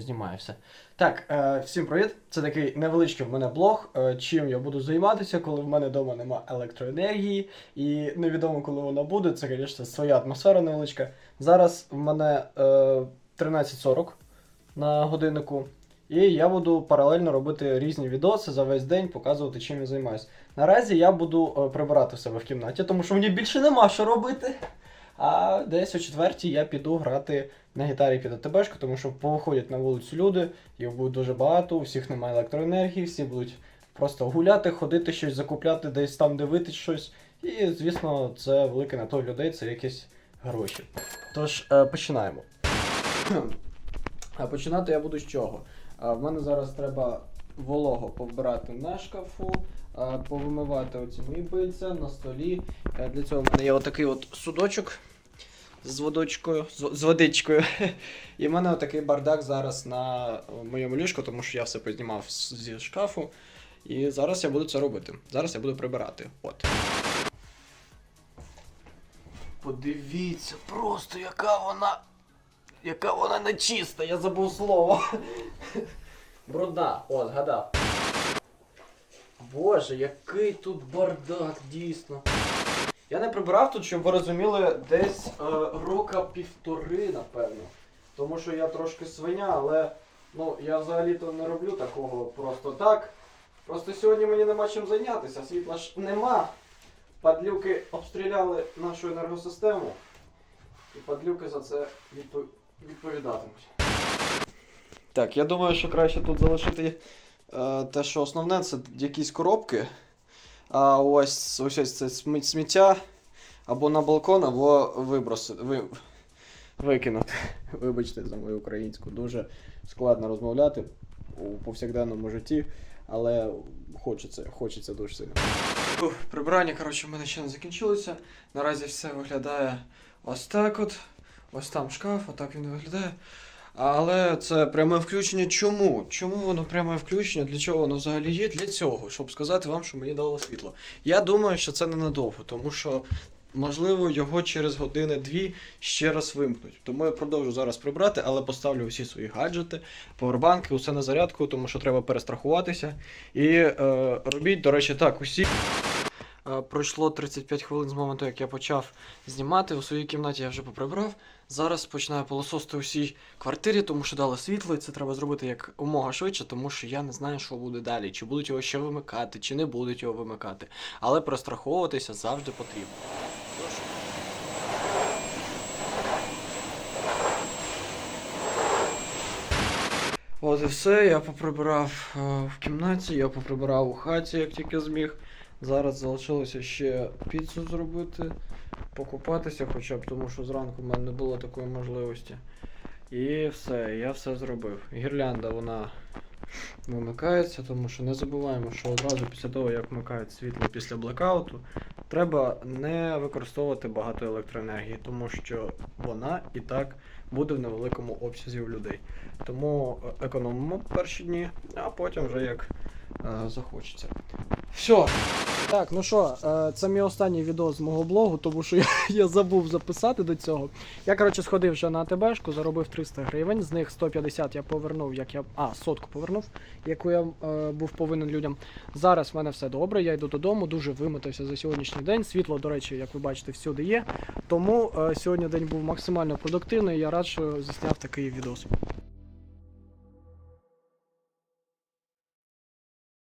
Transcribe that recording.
знімаю все. Так, е, всім привіт! Це такий невеличкий в мене блог, е, чим я буду займатися, коли в мене вдома нема електроенергії, і невідомо, коли вона буде. Це, звісно, своя атмосфера невеличка. Зараз в мене е, 13.40 на годиннику. І я буду паралельно робити різні відоси за весь день, показувати, чим я займаюся. Наразі я буду е, прибирати в себе в кімнаті, тому що мені більше нема що робити. А десь о четвертій я піду грати на гітарі під АТБшку, тому що повиходять на вулицю люди, їх буде дуже багато, у всіх немає електроенергії, всі будуть просто гуляти, ходити щось, закупляти, десь там дивитись щось. І, звісно, це велике на то людей, це якісь гроші. Тож, е, починаємо. А починати я буду з чого? А, в мене зараз треба волого повбирати на шкафу, повимивати оці мої пильця на столі. Е, Для цього в мене є отакий от судочок з водочкою, з, водичкою. І в мене отакий бардак зараз на е, моєму ліжку, тому що я все познімав зі шкафу. І зараз я буду це робити. Зараз я буду прибирати. От. Подивіться, просто яка вона. Яка вона нечиста, я забув слово. Брудна, от, згадав. Боже, який тут бардак, дійсно. Я не прибирав тут, щоб ви розуміли, десь е, рока півтори, напевно. Тому що я трошки свиня, але ну, я взагалі-то не роблю такого просто так. Просто сьогодні мені нема чим зайнятися, світла ж нема. Падлюки обстріляли нашу енергосистему. І падлюки за це відпо- відповідатимуть. Так, я думаю, що краще тут залишити те, що основне, це якісь коробки. А ось ось, ось це сміття або на балкон, або вибросити. Ви, викинути. Вибачте за мою українську. Дуже складно розмовляти у повсякденному житті, але хочеться, хочеться дуже сильно. Прибирання, коротше, в мене ще не закінчилося. Наразі все виглядає ось так от. Ось там шкаф, отак він виглядає. Але це пряме включення. Чому? Чому воно пряме включення? Для чого воно взагалі є? Для цього, щоб сказати вам, що мені дало світло. Я думаю, що це ненадовго, тому що, можливо, його через години-дві ще раз вимкнуть. Тому я продовжу зараз прибрати, але поставлю усі свої гаджети, повербанки, усе на зарядку, тому що треба перестрахуватися. І е, робіть, до речі, так, усі. Е, Пройшло 35 хвилин з моменту, як я почав знімати. У своїй кімнаті я вже поприбрав. Зараз починаю пилососити усій квартирі, тому що дали світло, і це треба зробити як умога швидше, тому що я не знаю, що буде далі. Чи будуть його ще вимикати, чи не будуть його вимикати. Але перестраховуватися завжди потрібно. От і все, я поприбирав е, в кімнаті, я поприбирав у хаті, як тільки зміг. Зараз залишилося ще піцу зробити, покупатися хоча б, тому що зранку в мене не було такої можливості. І все, я все зробив. Гірлянда вона вимикається, тому що не забуваємо, що одразу після того, як вмикають світло після блекауту, треба не використовувати багато електроенергії, тому що вона і так буде в невеликому обсязі у людей. Тому е, економимо перші дні, а потім вже як е, захочеться. Все. Так, ну що, е, це мій останній відео з мого блогу, тому що я, я забув записати до цього. Я, коротше, сходив вже на АТБшку, заробив 300 гривень, з них 150 я повернув, як я. А, сотку повернув, яку я е, був повинен людям. Зараз в мене все добре, я йду додому, дуже вимотався за сьогоднішній день. Світло, до речі, як ви бачите, всюди є. Тому е, сьогодні день був максимально продуктивний. Я рад, що засняв такий відос.